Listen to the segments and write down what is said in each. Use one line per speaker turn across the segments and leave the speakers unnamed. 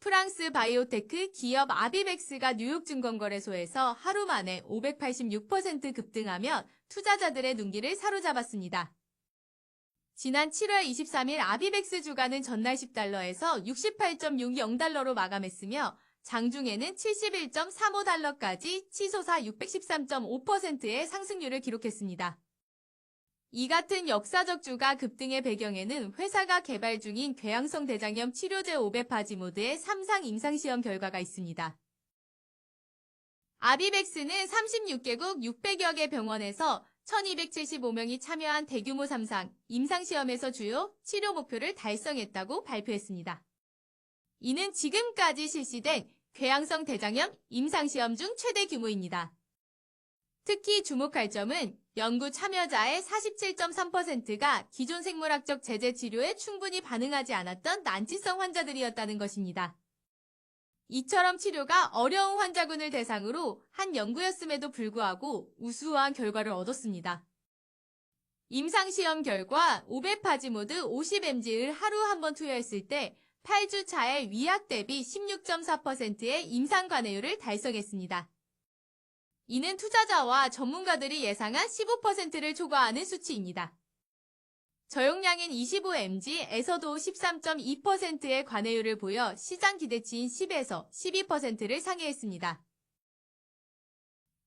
프랑스 바이오테크 기업 아비백스가 뉴욕 증권거래소에서 하루 만에 586% 급등하며 투자자들의 눈길을 사로잡았습니다. 지난 7월 23일 아비백스 주가는 전날 10달러에서 68.60달러로 마감했으며 장중에는 71.35달러까지 치솟아 613.5%의 상승률을 기록했습니다. 이 같은 역사적 주가 급등의 배경에는 회사가 개발 중인 궤양성 대장염 치료제 오베파지모드의 3상 임상시험 결과가 있습니다. 아비백스는 36개국 600여 개 병원에서 1275명이 참여한 대규모 3상 임상시험에서 주요 치료 목표를 달성했다고 발표했습니다. 이는 지금까지 실시된 궤양성 대장염 임상시험 중 최대 규모입니다. 특히 주목할 점은 연구 참여자의 47.3%가 기존 생물학적 제재 치료에 충분히 반응하지 않았던 난치성 환자들이었다는 것입니다. 이처럼 치료가 어려운 환자군을 대상으로 한 연구였음에도 불구하고 우수한 결과를 얻었습니다. 임상시험 결과 오베파지모드 50mg를 하루 한 번 투여했을 때 8주 차의 위약 대비 16.4%의 임상 관해율을 달성했습니다. 이는 투자자와 전문가들이 예상한 15%를 초과하는 수치입니다. 저용량인 25mg에서도 13.2%의 관해율을 보여 시장 기대치인 10에서 12%를 상회했습니다.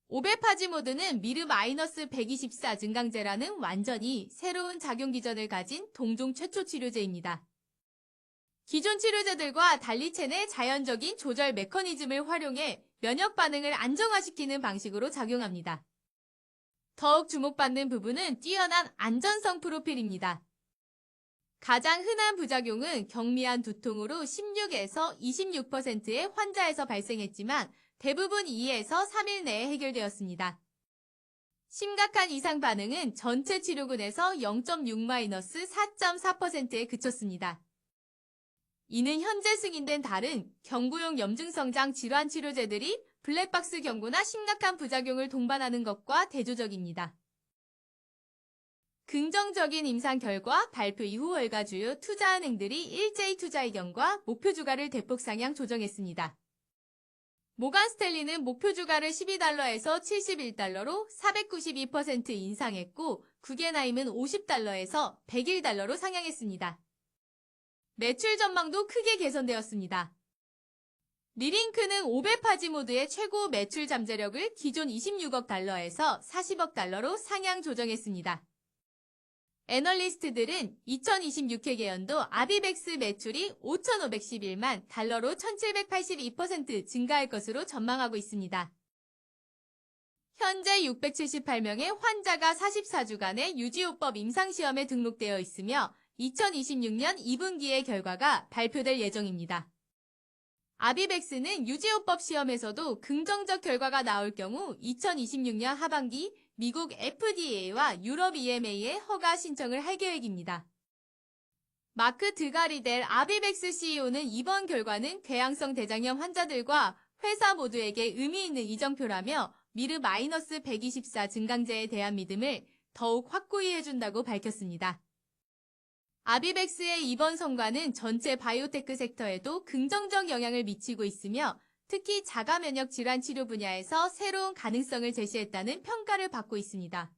오베파지 모드는 미르 마이너스 124 증강제라는 완전히 새로운 작용 기전을 가진 동종 최초 치료제입니다. 기존 치료제들과 달리 체내 자연적인 조절 메커니즘을 활용해 면역 반응을 안정화시키는 방식으로 작용합니다. 더욱 주목받는 부분은 뛰어난 안전성 프로필입니다. 가장 흔한 부작용은 경미한 두통으로 16에서 26%의 환자에서 발생했지만 대부분 2에서 3일 내에 해결되었습니다. 심각한 이상 반응은 전체 치료군에서 0.6-4.4%에 그쳤습니다. 이는 현재 승인된 다른 경구용 염증성장 질환 치료제들이 블랙박스 경고나 심각한 부작용을 동반하는 것과 대조적입니다. 긍정적인 임상 결과 발표 이후 월가 주요 투자은행들이 일제히 투자 의견과 목표 주가를 대폭 상향 조정했습니다. 모간 스탠리는 목표 주가를 12달러에서 71달러로 492% 인상했고 구겐하임은 50달러에서 101달러로 상향했습니다. 매출 전망도 크게 개선되었습니다. 리링크는 500파지 모드의 최고 매출 잠재력을 기존 26억 달러에서 40억 달러로 상향 조정했습니다. 애널리스트들은 2026회계연도 아비백스 매출이 5,511만 달러로 1,782% 증가할 것으로 전망하고 있습니다. 현재 678명의 환자가 44주간의 유지요법 임상시험에 등록되어 있으며 2026년 2분기의 결과가 발표될 예정입니다. 아비백스는 유지요법 시험에서도 긍정적 결과가 나올 경우 2026년 하반기 미국 FDA와 유럽 EMA에 허가 신청을 할 계획입니다. 마크 드가리델 아비백스 CEO는 이번 결과는 궤양성 대장염 환자들과 회사 모두에게 의미 있는 이정표라며 미르 마이너스 124 증강제에 대한 믿음을 더욱 확고히 해준다고 밝혔습니다. 아비백스의 이번 성과는 전체 바이오테크 섹터에도 긍정적 영향을 미치고 있으며 특히 자가 면역 질환 치료 분야에서 새로운 가능성을 제시했다는 평가를 받고 있습니다.